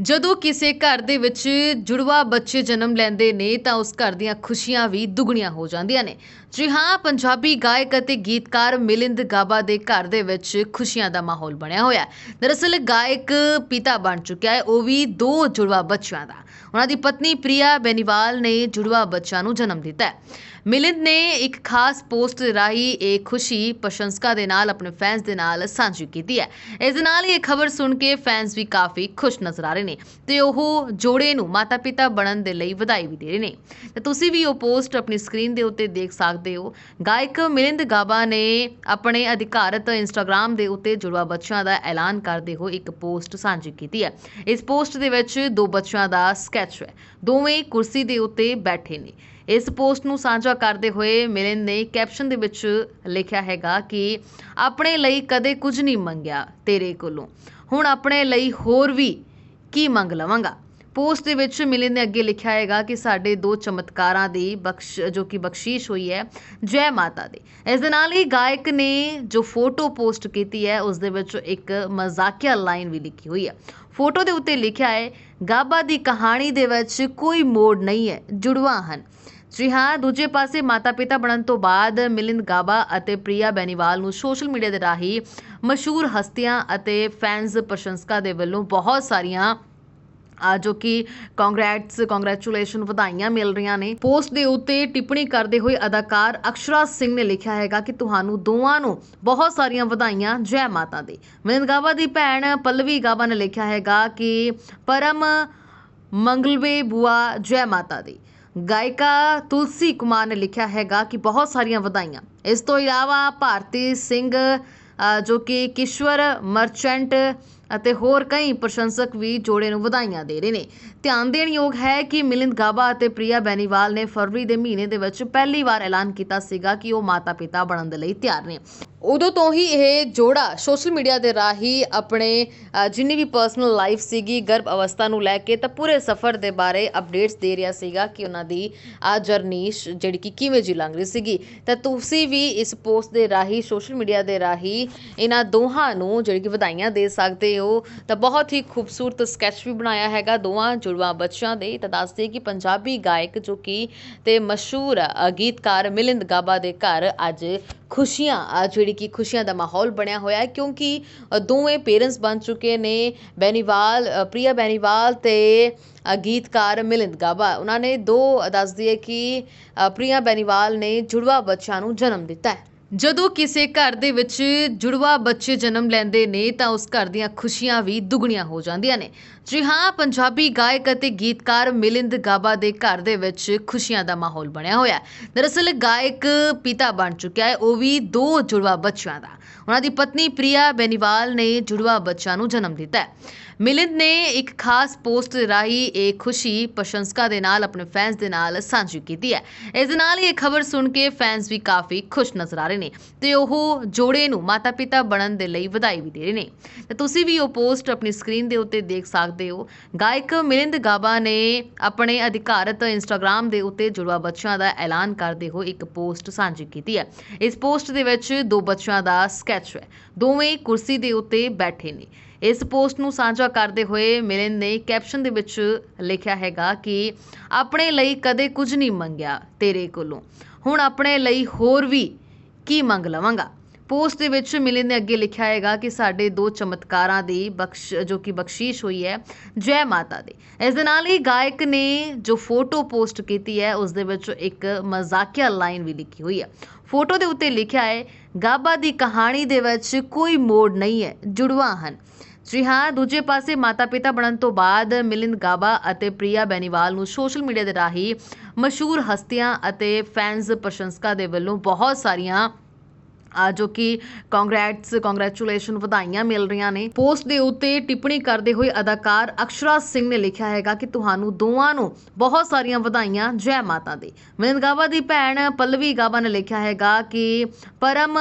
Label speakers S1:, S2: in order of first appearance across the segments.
S1: ਜਦੋਂ ਕਿਸੇ ਘਰ ਦੇ ਵਿੱਚ ਜੁੜਵਾ ਬੱਚੇ ਜਨਮ ਲੈਂਦੇ ਨੇ, ਤਾਂ ਉਸ ਘਰ ਦੀਆਂ ਖੁਸ਼ੀਆਂ ਵੀ ਦੁੱਗਣੀਆਂ ਹੋ ਜਾਂਦੀਆਂ ਨੇ। ਜੀ ਹਾਂ, ਪੰਜਾਬੀ ਗਾਇਕ ਅਤੇ ਗੀਤਕਾਰ ਮਿਲਿੰਦ ਗਾਬਾ ਦੇ ਘਰ ਦੇ ਵਿੱਚ ਖੁਸ਼ੀਆਂ ਦਾ ਮਾਹੌਲ ਬਣਿਆ ਹੋਇਆ ਹੈ। ਦਰਅਸਲ, ਗਾਇਕ ਪਿਤਾ ਬਣ ਚੁੱਕਿਆ ਹੈ, ਉਹ ਵੀ ਦੋ ਜੁੜਵਾ ਬੱਚਿਆਂ ਦਾ। ਉਹਨਾਂ ਦੀ ਪਤਨੀ ਪ੍ਰਿਆ ਬੈਨੀਵਾਲ ਨੇ ਜੁੜਵਾ ਬੱਚਿਆਂ ਨੂੰ ਜਨਮ ਦਿੱਤਾ ਹੈ। ਮਿਲਿੰਦ ਨੇ ਇੱਕ ਖਾਸ ਪੋਸਟ ਰਾਹੀਂ ਇਹ ਖੁਸ਼ੀ ਪ੍ਰਸ਼ੰਸਕਾਂ ਦੇ ਨਾਲ, ਆਪਣੇ ਫੈਨਸ ਦੇ ਨਾਲ ਸਾਂਝੀ ਕੀਤੀ ਹੈ। ਇਸ ਦੇ ਨਾਲ ਹੀ ਇਹ ਖਬਰ ਸੁਣ ਕੇ ਫੈਨਸ ਵੀ ਕਾਫੀ ਖੁਸ਼ ਨਜ਼ਰ ਆ ਰਹੇ ਨੇ ਤੇ ਉਹ ਜੋੜੇ ਨੂੰ ਮਾਤਾ-ਪਿਤਾ ਬਣਨ ਦੇ ਲਈ ਵਧਾਈ ਵੀ ਦੇ ਰਹੇ ਨੇ। ਤੇ ਤੁਸੀਂ ਵੀ ਉਹ ਪੋਸਟ ਆਪਣੀ ਸਕਰੀਨ ਦੇ ਉੱਤੇ ਦੇਖ ਸਕਦੇ ਹੋ। ਗਾਇਕ ਮਿਲਿੰਦ ਗਾਬਾ ਨੇ ਆਪਣੇ ਅਧਿਕਾਰਤ ਇੰਸਟਾਗ੍ਰam ਦੇ ਉੱਤੇ ਜੁੜਵਾ ਬੱਚਿਆਂ ਦਾ ਐਲਾਨ ਕਰਦੇ ਹੋਏ ਇੱਕ ਪੋਸਟ ਸਾਂਝੀ ਕੀਤੀ ਹੈ। ਇਸ ਪੋਸਟ ਦੇ ਵਿੱਚ ਦੋ ਬੱਚਿਆਂ ਦਾ ਸਕੈਚ ਹੈ। ਦੋਵੇਂ ਕੁਰਸੀ ਦੇ ਉੱਤੇ ਬੈਠੇ ਨੇ। ਇਸ ਪੋਸਟ ਨੂੰ ਸਾਂਝਾ ਕਰਦੇ ਹੋਏ ਮਿਲਿੰਦ ਨੇ ਕੈਪਸ਼ਨ ਦੇ ਵਿੱਚ ਲਿਖਿਆ ਹੈਗਾ ਕਿ ਆਪਣੇ ਲਈ ਕਦੇ ਕੁਝ ਨਹੀਂ ਮੰਗਿਆ ਤੇਰੇ ਕੋਲੋਂ। ਹੁਣ ਆਪਣੇ ਲਈ ਹੋਰ ਵੀ ਕੀ ਮੰਗ ਲਵਾਂਗਾ? ਪੋਸਟ ਦੇ ਵਿੱਚ ਮਿਲਿੰਦ ਨੇ ਅੱਗੇ ਲਿਖਿਆ ਹੈਗਾ ਕਿ ਸਾਡੇ ਦੋ ਚਮਤਕਾਰਾਂ ਦੀ ਬਖਸ਼, ਜੋ ਕਿ ਬਖਸ਼ੀਸ਼ ਹੋਈ ਹੈ, ਜੈ ਮਾਤਾ ਦੀ। ਇਸ ਦੇ ਨਾਲ ਹੀ ਗਾਇਕ ਨੇ ਜੋ ਫੋਟੋ ਪੋਸਟ ਕੀਤੀ ਹੈ, ਉਸ ਦੇ ਵਿੱਚ ਇੱਕ ਮਜ਼ਾਕੀਆ ਲਾਈਨ ਵੀ ਲਿਖੀ ਹੋਈ ਹੈ। ਫੋਟੋ ਦੇ ਉੱਤੇ ਲਿਖਿਆ ਹੈ, ਗਾਬਾ ਦੀ ਕਹਾਣੀ ਦੇ ਵਿੱਚ ਕੋਈ ਮੋੜ ਨਹੀਂ ਹੈ, ਜੁੜਵਾ ਹਨ। ਜੀ ਹਾਂ, ਦੂਜੇ ਪਾਸੇ ਮਾਤਾ-ਪਿਤਾ ਬਣਨ ਤੋਂ ਬਾਅਦ ਮਿਲਿੰਦ ਗਾਬਾ ਅਤੇ ਪ੍ਰਿਆ ਬੈਨੀਵਾਲ ਨੂੰ ਸੋਸ਼ਲ ਮੀਡੀਆ ਦੇ ਰਾਹੀਂ ਮਸ਼ਹੂਰ ਹਸਤੀਆਂ ਅਤੇ ਫੈਨਸ ਪ੍ਰਸ਼ੰਸਕਾਂ ਦੇ ਵੱਲੋਂ ਬਹੁਤ ਸਾਰੀਆਂ ਜੋ ਕਿ ਕੰਗ੍ਰੈਟਸ ਕੰਗ੍ਰੈਚੁਲੇਸ਼ਨ ਵਧਾਈਆਂ ਮਿਲ ਰਹੀਆਂ ਨੇ। ਪੋਸਟ ਦੇ ਉੱਤੇ ਟਿੱਪਣੀ ਕਰਦੇ ਹੋਏ ਅਦਾਕਾਰ ਅਕਸ਼ਰਾ ਸਿੰਘ ਨੇ ਲਿਖਿਆ ਹੈਗਾ ਕਿ ਤੁਹਾਨੂੰ ਦੋਵਾਂ ਨੂੰ ਬਹੁਤ ਸਾਰੀਆਂ ਵਧਾਈਆਂ, ਜੈ ਮਾਤਾ ਦੀ। ਮਿਲਿੰਦ ਗਾਬਾ ਦੀ ਭੈਣ ਪੱਲਵੀ ਗਾਬਾ ਨੇ ਲਿਖਿਆ ਹੈਗਾ ਕਿ ਪਰਮ ਮੰਗਲਵੇ ਬੁਆ, ਜੈ ਮਾਤਾ ਦੀ। ਗਾਇਕਾ ਤੁਲਸੀ ਕੁਮਾਰ ਨੇ ਲਿਖਿਆ ਹੈਗਾ ਕਿ ਬਹੁਤ ਸਾਰੀਆਂ ਵਧਾਈਆਂ। ਇਸ ਤੋਂ ਇਲਾਵਾ ਭਾਰਤੀ ਸਿੰਘ ਜੋ ਕਿ ਕਿਸ਼ਵਰ ਮਰਚੈਂਟ ਅਤੇ ਹੋਰ ਕਈ ਪ੍ਰਸ਼ੰਸਕ ਵੀ ਜੋੜੇ ਨੂੰ ਵਧਾਈਆਂ ਦੇ ਰਹੇ ਨੇ। ਧਿਆਨ ਦੇਣ ਯੋਗ ਹੈ ਕਿ ਮਿਲਿੰਦ ਗਾਬਾ ਅਤੇ ਪ੍ਰਿਆ ਬੈਨੀਵਾਲ ਨੇ ਫਰਵਰੀ ਦੇ ਮਹੀਨੇ ਦੇ ਵਿੱਚ ਪਹਿਲੀ ਵਾਰ ਐਲਾਨ ਕੀਤਾ ਸੀਗਾ ਕਿ ਉਹ ਮਾਤਾ-ਪਿਤਾ ਬਣਨ ਦੇ ਲਈ ਤਿਆਰ ਨੇ। ਉਦੋਂ ਤੋਂ ਹੀ ਇਹ ਜੋੜਾ ਸੋਸ਼ਲ ਮੀਡੀਆ ਦੇ ਰਾਹੀਂ ਆਪਣੇ ਅ, ਜਿੰਨੀ ਵੀ ਪਰਸਨਲ ਲਾਈਫ ਸੀਗੀ ਗਰਭ ਅਵਸਥਾ ਨੂੰ ਲੈ ਕੇ ਤਾਂ ਪੂਰੇ ਸਫ਼ਰ ਦੇ ਬਾਰੇ ਅਪਡੇਟਸ ਦੇ ਰਿਹਾ ਸੀਗਾ ਕਿ ਉਹਨਾਂ ਦੀ ਆ ਜਰਨੀ ਸ਼- ਜਿਹੜੀ ਕਿ ਕਿਵੇਂ ਜੀ ਲੰਘ ਰਹੀ ਸੀਗੀ। ਤਾਂ ਤੁਸੀਂ ਵੀ ਇਸ ਪੋਸਟ ਦੇ ਰਾਹੀਂ ਸੋਸ਼ਲ ਮੀਡੀਆ ਦੇ ਰਾਹੀਂ ਇਹਨਾਂ ਦੋਹਾਂ ਨੂੰ ਜਿਹੜੀ ਕਿ ਵਧਾਈਆਂ ਦੇ ਸਕਦੇ ਹੋ ਤਾਂ ਬਹੁਤ ਹੀ ਖੂਬਸੂਰਤ ਸਕੈਚ ਵੀ ਬਣਾਇਆ ਹੈਗਾ ਦੋਵਾਂ ਜੁੜਵਾ ਬੱਚਿਆਂ ਦੇ। ਤਾਂ ਦੱਸਦੇ ਕਿ ਪੰਜਾਬੀ ਗਾਇਕ ਜੋ ਕਿ ਤੇ ਮਸ਼ਹੂਰ ਅ, ਗੀਤਕਾਰ ਮਿਲਿੰਦ ਗਾਬਾ ਦੇ ਘਰ ਅੱਜ ਖੁਸ਼ੀਆਂ ਆ ਜਿਹੜੀ ਕਿ ਖੁਸ਼ੀਆਂ ਦਾ ਮਾਹੌਲ ਬਣਿਆ ਹੋਇਆ ਹੈ ਕਿਉਂਕਿ ਦੋਵੇਂ ਪੇਰੈਂਟਸ ਬਣ ਚੁੱਕੇ ਨੇ ਬੈਨੀਵਾਲ ਅ, ਪ੍ਰਿਆ ਬੈਨੀਵਾਲ ਤੇ ਗੀਤਕਾਰ ਮਿਲਿੰਦ ਗਾਬਾ। ਉਹਨਾਂ ਨੇ ਦੋ ਦੱਸਦੀ ਹੈ ਕਿ ਅ, ਪ੍ਰਿਆ ਬੈਨੀਵਾਲ ਨੇ ਜੁੜਵਾ ਬੱਚਿਆਂ ਨੂੰ ਜਨਮ ਦਿੱਤਾ ਹੈ। ਜਦੋਂ ਕਿਸੇ ਘਰ ਦੇ ਵਿੱਚ ਜੁੜਵਾ ਬੱਚੇ ਜਨਮ ਲੈਂਦੇ ਨੇ, ਤਾਂ ਉਸ ਘਰ ਦੀਆਂ ਖੁਸ਼ੀਆਂ ਵੀ ਦੁੱਗਣੀਆਂ ਹੋ ਜਾਂਦੀਆਂ ਨੇ। ਜੀ ਹਾਂ, ਪੰਜਾਬੀ ਗਾਇਕ ਅਤੇ ਗੀਤਕਾਰ ਮਿਲਿੰਦ ਗਾਬਾ ਦੇ ਘਰ ਦੇ ਵਿੱਚ ਖੁਸ਼ੀਆਂ ਦਾ ਮਾਹੌਲ ਬਣਿਆ ਹੋਇਆ ਹੈ। ਦਰਅਸਲ, ਗਾਇਕ ਪਿਤਾ ਬਣ ਚੁੱਕਿਆ ਹੈ, ਉਹ ਵੀ ਦੋ ਜੁੜਵਾ ਬੱਚਿਆਂ ਦਾ। ਉਹਨਾਂ ਦੀ ਪਤਨੀ ਪ੍ਰਿਆ ਬੈਨੀਵਾਲ ਨੇ ਜੁੜਵਾ ਬੱਚਿਆਂ ਨੂੰ ਜਨਮ ਦਿੱਤਾ ਹੈ। ਮਿਲਿੰਦ ਨੇ ਇੱਕ ਖਾਸ ਪੋਸਟ ਰਾਹੀਂ ਇਹ ਖੁਸ਼ੀ ਪ੍ਰਸ਼ੰਸਕਾਂ ਦੇ ਨਾਲ, ਆਪਣੇ ਫੈਨਸ ਦੇ ਨਾਲ ਸਾਂਝੀ ਕੀਤੀ ਹੈ। ਇਸ ਦੇ ਨਾਲ ਹੀ ਇਹ ਖਬਰ ਸੁਣ ਕੇ ਫੈਨਸ ਵੀ ਕਾਫੀ ਖੁਸ਼ ਨਜ਼ਰ ਆ ਰਹੇ ਨੇ ਤੇ ਉਹ ਜੋੜੇ ਨੂੰ ਮਾਤਾ-ਪਿਤਾ ਬਣਨ ਦੇ ਲਈ ਵਧਾਈ ਵੀ ਦੇ ਰਹੇ ਨੇ। ਤੇ ਤੁਸੀਂ ਵੀ ਉਹ ਪੋਸਟ ਆਪਣੀ ਸਕਰੀਨ ਦੇ ਉੱਤੇ ਦੇਖ ਸਕਦੇ ਹੋ। ਗਾਇਕ ਮਿਲਿੰਦ ਗਾਬਾ ਨੇ ਆਪਣੇ ਅਧਿਕਾਰਤ ਇੰਸਟਾਗ੍ਰam ਦੇ ਉੱਤੇ ਜੁੜਵਾ ਬੱਚਿਆਂ ਦਾ ਐਲਾਨ ਕਰਦੇ ਹੋਏ ਇੱਕ ਪੋਸਟ ਸਾਂਝੀ ਕੀਤੀ ਹੈ। ਇਸ ਪੋਸਟ ਦੇ ਵਿੱਚ ਦੋ ਬੱਚਿਆਂ ਦਾ ਸਕੈਚ ਹੈ। ਦੋਵੇਂ ਕੁਰਸੀ ਦੇ ਉੱਤੇ ਬੈਠੇ ਨੇ। ਇਸ ਪੋਸਟ ਨੂੰ ਸਾਂਝਾ ਕਰਦੇ ਹੋਏ ਮਿਲਿੰਦ ਨੇ ਕੈਪਸ਼ਨ ਦੇ ਵਿੱਚ ਲਿਖਿਆ ਹੈਗਾ ਕਿ ਆਪਣੇ ਲਈ ਕਦੇ ਕੁਝ ਨਹੀਂ ਮੰਗਿਆ ਤੇਰੇ ਕੋਲੋਂ। ਹੁਣ ਆਪਣੇ ਲਈ ਹੋਰ ਵੀ ਕੀ ਮੰਗ ਲਵਾਂਗਾ? ਪੋਸਟ ਦੇ ਵਿੱਚ ਮਿਲਿੰਦ ਨੇ ਅੱਗੇ ਲਿਖਿਆ ਹੈਗਾ ਕਿ ਸਾਡੇ ਦੋ ਚਮਤਕਾਰਾਂ ਦੀ ਬਖਸ਼, ਜੋ ਕਿ ਬਖਸ਼ੀਸ਼ ਹੋਈ ਹੈ, ਜੈ ਮਾਤਾ ਦੀ। ਇਸ ਦੇ ਨਾਲ ਹੀ ਗਾਇਕ ਨੇ ਜੋ ਫੋਟੋ ਪੋਸਟ ਕੀਤੀ ਹੈ, ਉਸ ਦੇ ਵਿੱਚ ਇੱਕ ਮਜ਼ਾਕੀਆ ਲਾਈਨ ਵੀ ਲਿਖੀ ਹੋਈ ਹੈ। ਫੋਟੋ ਦੇ ਉੱਤੇ ਲਿਖਿਆ ਹੈ, ਗਾਬਾ ਦੀ ਕਹਾਣੀ ਦੇ ਵਿੱਚ ਕੋਈ ਮੋੜ ਨਹੀਂ ਹੈ, ਜੁੜਵਾ ਹਨ। ਜੀ ਹਾਂ, ਦੂਜੇ ਪਾਸੇ ਮਾਤਾ-ਪਿਤਾ ਬਣਨ ਤੋਂ ਬਾਅਦ ਮਿਲਿੰਦ ਗਾਬਾ ਅਤੇ ਪ੍ਰਿਆ ਬੈਨੀਵਾਲ ਨੂੰ ਸੋਸ਼ਲ ਮੀਡੀਆ ਦੇ ਰਾਹੀਂ ਮਸ਼ਹੂਰ ਹਸਤੀਆਂ ਅਤੇ ਫੈਨਸ ਪ੍ਰਸ਼ੰਸਕਾਂ ਦੇ ਵੱਲੋਂ ਬਹੁਤ ਸਾਰੀਆਂ ਜੋ ਕਿ ਕੰਗ੍ਰੈਟਸ ਕੰਗ੍ਰੈਚੁਲੇਸ਼ਨ ਵਧਾਈਆਂ ਮਿਲ ਰਹੀਆਂ ਨੇ। ਪੋਸਟ ਦੇ ਉੱਤੇ ਟਿੱਪਣੀ ਕਰਦੇ ਹੋਏ ਅਦਾਕਾਰ ਅਕਸ਼ਰਾ ਸਿੰਘ ਨੇ ਲਿਖਿਆ ਹੈਗਾ ਕਿ ਤੁਹਾਨੂੰ ਦੋਵਾਂ ਨੂੰ ਬਹੁਤ ਸਾਰੀਆਂ ਵਧਾਈਆਂ, ਜੈ ਮਾਤਾ ਦੀ। ਮਿਲਿੰਦ ਗਾਬਾ ਦੀ ਭੈਣ ਪੱਲਵੀ ਗਾਬਾ ਨੇ ਲਿਖਿਆ ਹੈਗਾ ਕਿ ਪਰਮ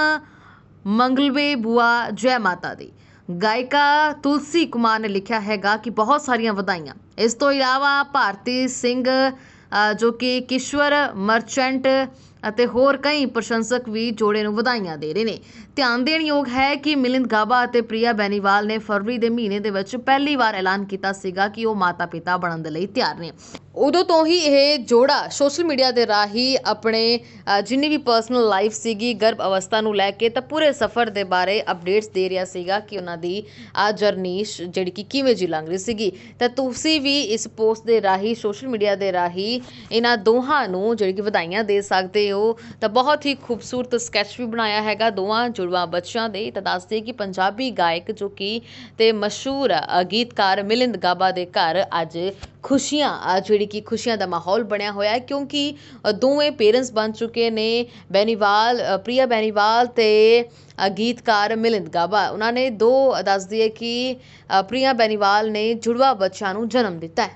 S1: ਮੰਗਲਵੇ ਬੁਆ, ਜੈ ਮਾਤਾ ਦੀ। ਗਾਇਕਾ ਤੁਲਸੀ ਕੁਮਾਰ ਨੇ ਲਿਖਿਆ ਹੈਗਾ ਕਿ ਬਹੁਤ ਸਾਰੀਆਂ ਵਧਾਈਆਂ। ਇਸ ਤੋਂ ਇਲਾਵਾ ਭਾਰਤੀ ਸਿੰਘ ਜੋ ਕਿ ਕਿਸ਼ਵਰ ਮਰਚੈਂਟ ਅਤੇ ਹੋਰ ਕਈ ਪ੍ਰਸ਼ੰਸਕ ਵੀ ਜੋੜੇ ਨੂੰ ਵਧਾਈਆਂ ਦੇ ਰਹੇ ਨੇ। ਧਿਆਨ ਦੇਣ ਯੋਗ ਹੈ ਕਿ ਮਿਲਿੰਦ ਗਾਬਾ ਅਤੇ ਪ੍ਰਿਆ ਬੈਨੀਵਾਲ ਨੇ ਫਰਵਰੀ ਦੇ ਮਹੀਨੇ ਦੇ ਵਿੱਚ ਪਹਿਲੀ ਵਾਰ ਐਲਾਨ ਕੀਤਾ ਸੀਗਾ ਕਿ ਉਹ ਮਾਤਾ-ਪਿਤਾ ਬਣਨ ਦੇ ਲਈ ਤਿਆਰ ਨੇ। ਉਦੋਂ ਤੋਂ ਹੀ ਇਹ ਜੋੜਾ ਸੋਸ਼ਲ ਮੀਡੀਆ ਦੇ ਰਾਹੀਂ ਆਪਣੇ ਜਿੰਨੀ ਵੀ ਪਰਸਨਲ ਲਾਈਫ ਸੀਗੀ, ਗਰਭ ਅਵਸਥਾ ਨੂੰ ਲੈ ਕੇ ਤਾਂ ਪੂਰੇ ਸਫ਼ਰ ਦੇ ਬਾਰੇ ਅਪਡੇਟਸ ਦੇ ਰਿਹਾ ਸੀਗਾ ਕਿ ਉਹਨਾਂ ਦੀ ਆ ਜਰਨੀ ਜਿਹੜੀ ਕਿ ਕਿਵੇਂ ਜੀ ਲੰਘ ਰਹੀ ਸੀਗੀ। ਤਾਂ ਤੁਸੀਂ ਵੀ ਇਸ ਪੋਸਟ ਦੇ ਰਾਹੀਂ, ਸੋਸ਼ਲ ਮੀਡੀਆ ਦੇ ਰਾਹੀਂ ਇਹਨਾਂ ਦੋਹਾਂ ਨੂੰ ਜਿਹੜੀ ਕਿ ਵਧਾਈਆਂ ਦੇ ਸਕਦੇ ਹੋ ਤਾਂ ਬਹੁਤ ਹੀ ਖੂਬਸੂਰਤ ਸਕੈਚ ਵੀ ਬਣਾਇਆ ਹੈਗਾ ਦੋਵਾਂ ਜੁੜਵਾ ਬੱਚਿਆਂ ਦੇ। ਤਾਂ ਦੱਸਦੇ ਕਿ ਪੰਜਾਬੀ ਗਾਇਕ ਜੋ ਕਿ ਤੇ ਮਸ਼ਹੂਰ ਗੀਤਕਾਰ ਮਿਲਿੰਦ ਗਾਬਾ ਦੇ ਘਰ ਅੱਜ ਖੁਸ਼ੀਆਂ ਜਿਹੜੀ ਕਿ ਖੁਸ਼ੀਆਂ ਦਾ ਮਾਹੌਲ ਬਣਿਆ ਹੋਇਆ ਹੈ ਕਿਉਂਕਿ ਦੋਵੇਂ ਪੇਰੈਂਟਸ ਬਣ ਚੁੱਕੇ ਨੇ ਬੈਨੀਵਾਲ ਅ, ਪ੍ਰਿਆ ਬੈਨੀਵਾਲ ਤੇ ਗੀਤਕਾਰ ਮਿਲਿੰਦ ਗਾਬਾ। ਉਹਨਾਂ ਨੇ ਦੋ ਦੱਸਦੀ ਹੈ ਕਿ ਅ, ਪ੍ਰਿਆ ਬੈਨੀਵਾਲ ਨੇ ਜੁੜਵਾ ਬੱਚਿਆਂ ਨੂੰ ਜਨਮ ਦਿੱਤਾ ਹੈ।